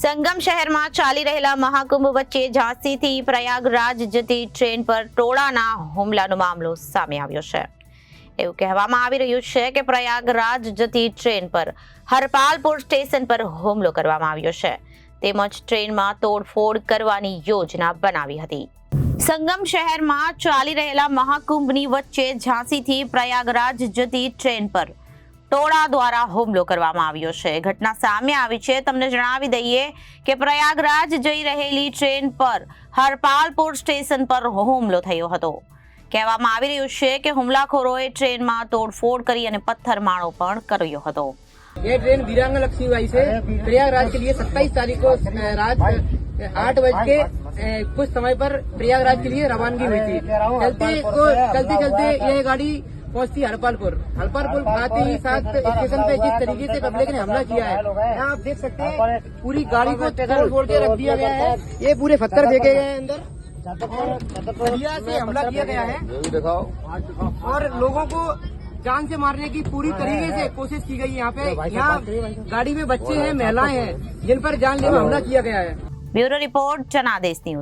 સંગમ શહેરમાં ચાલી રહેલા મહાકુંભ વચ્ચે ઝાંસીથી પ્રયાગરાજ જતી ટ્રેન પર ટોળાના હુમલાનો મામલો સામે આવ્યો છે. એવું કહેવામાં આવી રહ્યું છે કે પ્રયાગરાજ જતી ટ્રેન પર હરપાલપુર સ્ટેશન પર હુમલો કરવામાં આવ્યો છે. તેમજ ટ્રેનમાં તોડફોડ કરવાની યોજના બનાવી હતી. સંગમ શહેરમાં ચાલી રહેલા મહાકુંભની વચ્ચે ઝાંસીથી પ્રયાગરાજ જતી ટ્રેન પર ટોળા દ્વારા હુમલો કરવામાં આવ્યો છે ઘટના સામે આવી છે તમને જણાવી દઈએ કે પ્રયાગરાજ જઈ રહેલી ટ્રેન પર હરપાલપુર સ્ટેશન પર હુમલો થયો હતો કહેવામાં આવી રહ્યું છે કે હુમલાખોરોએ ટ્રેનમાં તોડફોડ કરી અને પથ્થરમારો પણ કર્યો હતો ये ट्रेन वीरांगा लक्ष्मीबाई से प्रयागराज के लिए 27 तारीख को अ, रात अ, आठ बज के अ, कुछ समय पर प्रयागराज के लिए रवानगी हुई थी चलते को चलते चलते ये गाड़ी पहुँचती है हरपालपुर हरपालपुर आते ही साथ स्टेशन पे जिस तरीके से पब्लिक ने हमला किया है यहाँ आप देख सकते हैं पूरी गाड़ी को तोड़ फोड़ के रख दिया गया है। ये पूरे पत्थर फेंके गए अंदर। सरिया से हमला किया गया है। और लोगों को जान से मारने की पूरी तरीके से कोशिश की गई यहाँ पे। यहाँ गाड़ी में बच्चे हैं महिलाएँ हैं जिन पर जान हमला किया गया है। Bureau report Janadesh news.